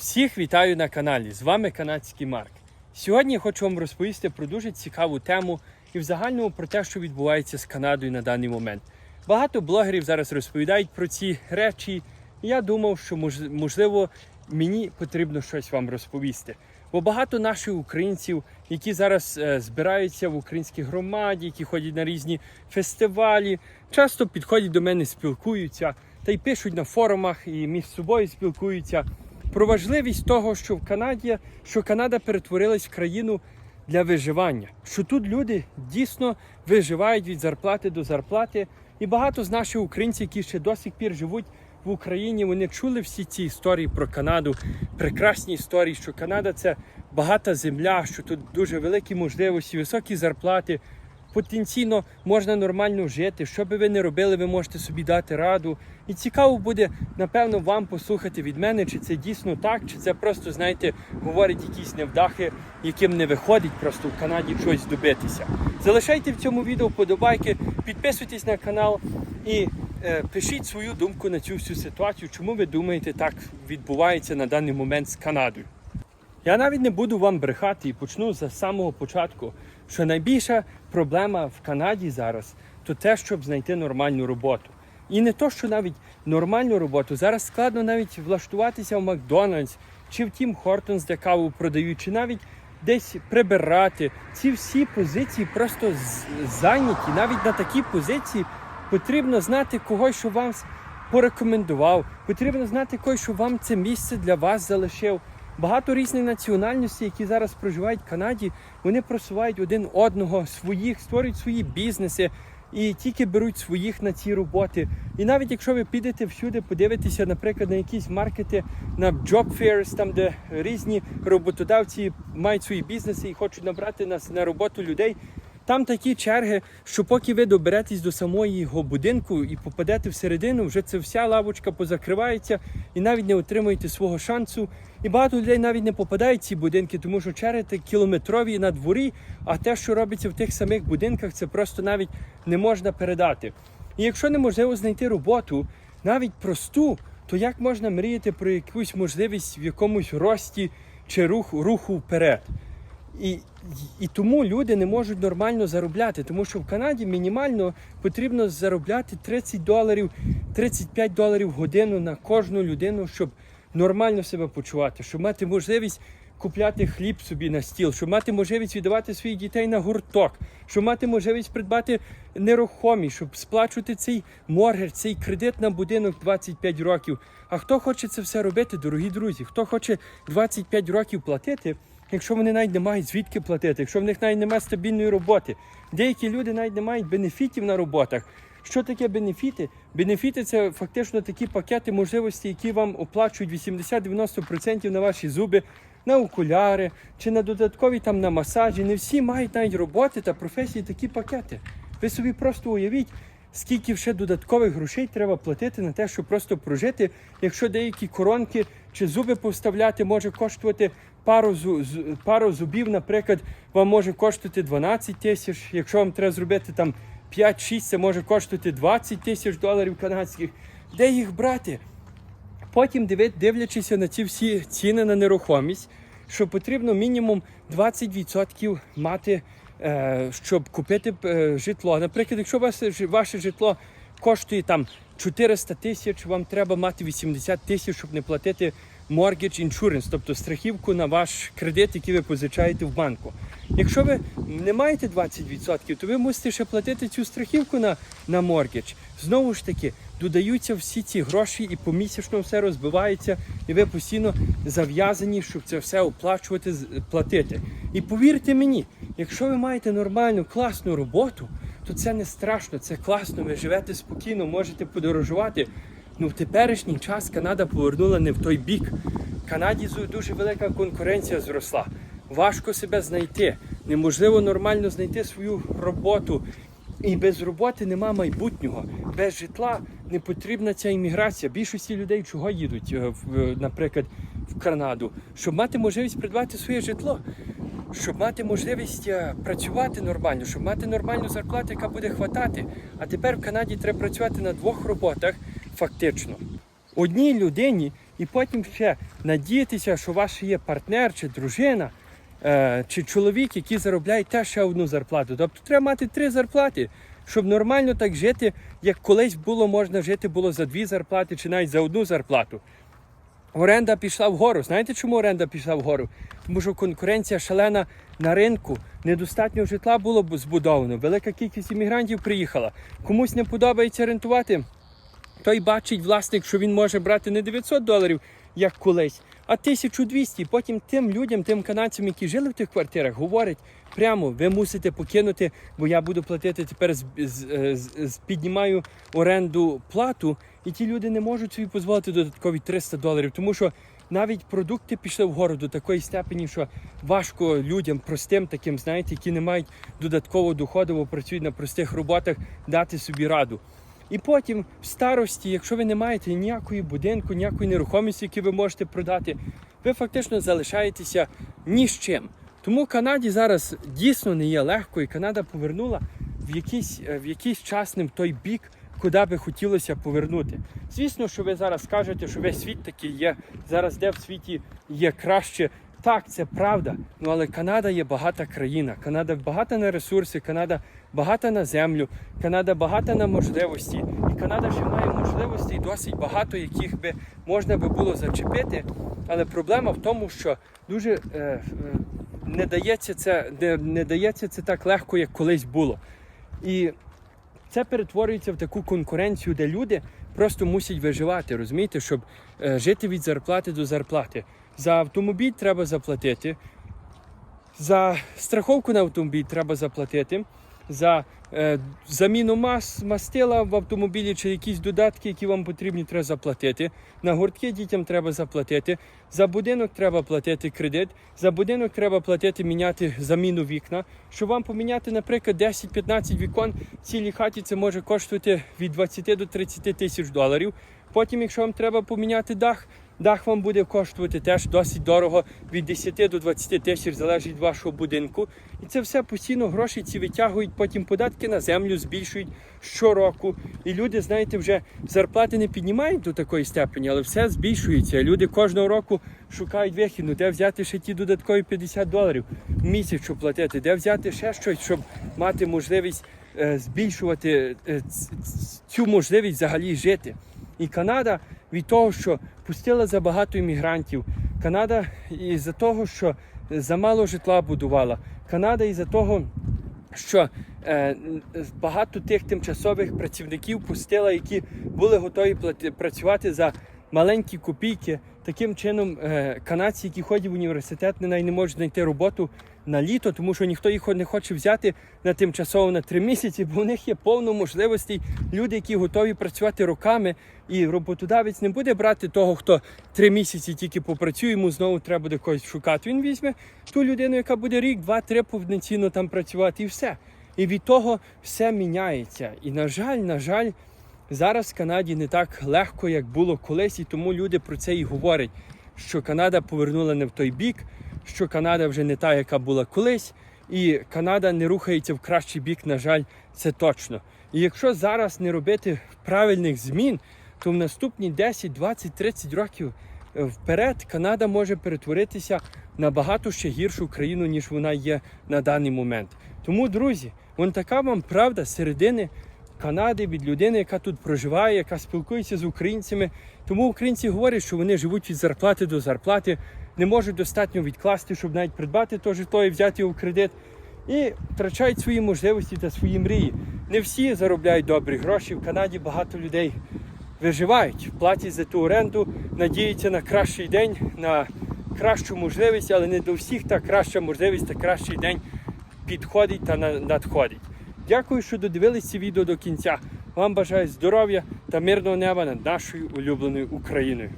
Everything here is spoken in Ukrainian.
Всіх вітаю на каналі. З вами канадський Марк. Сьогодні я хочу вам розповісти про дуже цікаву тему і в загальному про те, що відбувається з Канадою на даний момент. Багато блогерів зараз розповідають про ці речі. Я думав, що можливо мені потрібно щось вам розповісти. Бо багато наших українців, які зараз е, збираються в українській громаді, які ходять на різні фестивалі, часто підходять до мене, спілкуються та й пишуть на форумах і між собою спілкуються про важливість того, що в Канаді, що Канада перетворилась в країну для виживання. Що тут люди дійсно виживають від зарплати до зарплати. І багато з наших українців, які ще до сих пір живуть в Україні, вони чули всі ці історії про Канаду, прекрасні історії, що Канада це багата земля, що тут дуже великі можливості, високі зарплати. Потенційно можна нормально жити. Що би ви не робили, ви можете собі дати раду. І цікаво буде, напевно, вам послухати від мене, чи це дійсно так, чи це просто, знаєте, говорять якісь невдахи, яким не виходить просто в Канаді щось добитися. Залишайте в цьому відео вподобайки, підписуйтесь на канал і е, пишіть свою думку на цю всю ситуацію. Чому ви думаєте, так відбувається на даний момент з Канадою? Я навіть не буду вам брехати і почну з самого початку, що найбільша проблема в Канаді зараз то те, щоб знайти нормальну роботу. І не то, що навіть нормальну роботу. Зараз складно навіть влаштуватися в Макдональдс чи в Тім Хортонс, де каву продають, чи навіть десь прибирати. Ці всі позиції просто зайняті. Навіть на такі позиції потрібно знати когось, що вам порекомендував. Потрібно знати когось, що вам це місце для вас залишив. Багато різних національностей, які зараз проживають в Канаді, вони просувають один одного своїх, створюють свої бізнеси і тільки беруть своїх на ці роботи. І навіть якщо ви підете всюди, подивитеся, наприклад, на якісь маркети, на job fairs, там де різні роботодавці мають свої бізнеси і хочуть набрати нас на роботу людей. Там такі черги, що поки ви доберетесь до самого його будинку і попадете всередину, вже це вся лавочка позакривається і навіть не отримуєте свого шансу. І багато людей навіть не попадають в ці будинки, тому що такі кілометрові на дворі, а те, що робиться в тих самих будинках, це просто навіть не можна передати. І якщо неможливо знайти роботу, навіть просту, то як можна мріяти про якусь можливість в якомусь рості чи руху, руху вперед? І, і тому люди не можуть нормально заробляти, тому що в Канаді мінімально потрібно заробляти 30 доларів, 35 доларів в годину на кожну людину, щоб нормально себе почувати, щоб мати можливість купляти хліб собі на стіл, щоб мати можливість віддавати своїх дітей на гурток, щоб мати можливість придбати нерухомість, щоб сплачувати цей моргер, цей кредит на будинок 25 років. А хто хоче це все робити, дорогі друзі? Хто хоче 25 років платити? якщо вони навіть не мають звідки платити, якщо в них навіть немає стабільної роботи. Деякі люди навіть не мають бенефітів на роботах. Що таке бенефіти? Бенефіти це фактично такі пакети можливості, які вам оплачують 80-90% на ваші зуби, на окуляри чи на додаткові там на масажі. Не всі мають навіть роботи та професії такі пакети. Ви собі просто уявіть, скільки ще додаткових грошей треба платити на те, щоб просто прожити, якщо деякі коронки чи зуби поставляти може коштувати пару, пару зубів, наприклад, вам може коштувати 12 тисяч. Якщо вам треба зробити там 5-6, це може коштувати 20 тисяч доларів канадських. Де їх брати? Потім дивлячися на ці всі ціни на нерухомість, що потрібно мінімум 20% мати, е, щоб купити е, житло. Наприклад, якщо ваше житло коштує там 400 тисяч, вам треба мати 80 тисяч, щоб не платити mortgage insurance, тобто страхівку на ваш кредит, який ви позичаєте в банку. Якщо ви не маєте 20%, то ви мусите ще платити цю страхівку на, на mortgage. Знову ж таки, додаються всі ці гроші і помісячно все розбивається, і ви постійно зав'язані, щоб це все оплачувати, платити. І повірте мені, якщо ви маєте нормальну, класну роботу, то це не страшно, це класно. Ви живете спокійно, можете подорожувати. Ну, в теперішній час Канада повернула не в той бік. В Канаді дуже велика конкуренція зросла. Важко себе знайти. Неможливо нормально знайти свою роботу. І без роботи нема майбутнього. Без житла не потрібна ця імміграція. Більшості людей чого їдуть, е, наприклад, в Канаду, щоб мати можливість придбати своє житло, щоб мати можливість е, працювати нормально, щоб мати нормальну зарплату, яка буде хватати. А тепер в Канаді треба працювати на двох роботах, фактично. одній людині, і потім ще надіятися, що ваш є партнер чи дружина, е, чи чоловік, який заробляє теж ще одну зарплату. Тобто треба мати три зарплати, щоб нормально так жити, як колись було можна жити було за дві зарплати чи навіть за одну зарплату. Оренда пішла вгору. Знаєте, чому оренда пішла вгору? Тому що конкуренція шалена на ринку, недостатньо житла було збудовано, велика кількість іммігрантів приїхала. Комусь не подобається рентувати. Той бачить власник, що він може брати не 900 доларів, як колись, а 1200. Потім тим людям, тим канадцям, які жили в тих квартирах, говорять прямо, ви мусите покинути, бо я буду платити тепер з, з, з, з- піднімаю оренду плату, і ті люди не можуть собі дозволити додаткові 300 доларів, тому що навіть продукти пішли вгору до такої степені, що важко людям, простим таким, знаєте, які не мають додаткового доходу, бо працюють на простих роботах, дати собі раду. І потім в старості, якщо ви не маєте ніякої будинку, ніякої нерухомості, які ви можете продати, ви фактично залишаєтеся ні з чим. Тому Канаді зараз дійсно не є легко, і Канада повернула в якийсь, е, в якийсь час в той бік, куди би хотілося повернути. Звісно, що ви зараз скажете, що весь світ такий є. Зараз де в світі є краще. Так, це правда. Ну але Канада є багата країна. Канада багата на ресурси, Канада багата на землю, Канада багата на можливості. І Канада ще має можливостей досить багато, яких би можна би було зачепити. Але проблема в тому, що дуже е, е, не дається це, не, не дається це так легко, як колись було. І це перетворюється в таку конкуренцію, де люди просто мусять виживати, розумієте, щоб е, жити від зарплати до зарплати. За автомобіль треба заплатити, за страховку на автомобіль треба заплатити, за е, заміну мас, мастила в автомобілі чи якісь додатки, які вам потрібні, треба заплатити. На гуртки дітям треба заплатити. За будинок треба платити кредит. За будинок треба платити, міняти заміну вікна. Щоб вам поміняти, наприклад, 10-15 вікон в цілій хаті, це може коштувати від 20 до 30 тисяч доларів. Потім, якщо вам треба поміняти дах, дах вам буде коштувати теж досить дорого від 10 до 20 тисяч, залежить від вашого будинку. І це все постійно гроші ці витягують, потім податки на землю збільшують щороку. І люди, знаєте, вже зарплати не піднімають до такої степені, але все збільшується. Люди кожного року шукають вихід, ну де взяти ще ті додаткові 50 доларів в місяць, щоб платити, де взяти ще щось, щоб мати можливість е, збільшувати е, цю можливість взагалі жити. І Канада від того, що пустила забагато іммігрантів, Канада із-за того, що замало житла будувала, Канада із-за того, що е, багато тих тимчасових працівників пустила, які були готові працювати за маленькі копійки. Таким чином, е, канадці, які ходять в університет, не, не можуть знайти роботу на літо, тому що ніхто їх не хоче взяти на тимчасово на три місяці, бо у них є повно можливостей. Люди, які готові працювати роками, і роботодавець не буде брати того, хто три місяці тільки попрацює, йому знову треба буде когось шукати. Він візьме ту людину, яка буде рік, два-три повноцінно там працювати, і все. І від того все міняється. І на жаль, на жаль, зараз в Канаді не так легко, як було колись, і тому люди про це і говорять, що Канада повернула не в той бік, що Канада вже не та, яка була колись, і Канада не рухається в кращий бік, на жаль, це точно. І якщо зараз не робити правильних змін, то в наступні 10, 20, 30 років е, вперед Канада може перетворитися на багато ще гіршу країну, ніж вона є на даний момент. Тому, друзі, вон така вам правда середини Канади від людини, яка тут проживає, яка спілкується з українцями. Тому українці говорять, що вони живуть від зарплати до зарплати, не можуть достатньо відкласти, щоб навіть придбати то житло і взяти його в кредит. І втрачають свої можливості та свої мрії. Не всі заробляють добрі гроші. В Канаді багато людей виживають, платять за ту оренду, надіються на кращий день, на кращу можливість, але не до всіх та краща можливість та кращий день підходить та надходить. Дякую, що додивились це відео до кінця. Вам бажаю здоров'я та мирного неба над нашою улюбленою Україною.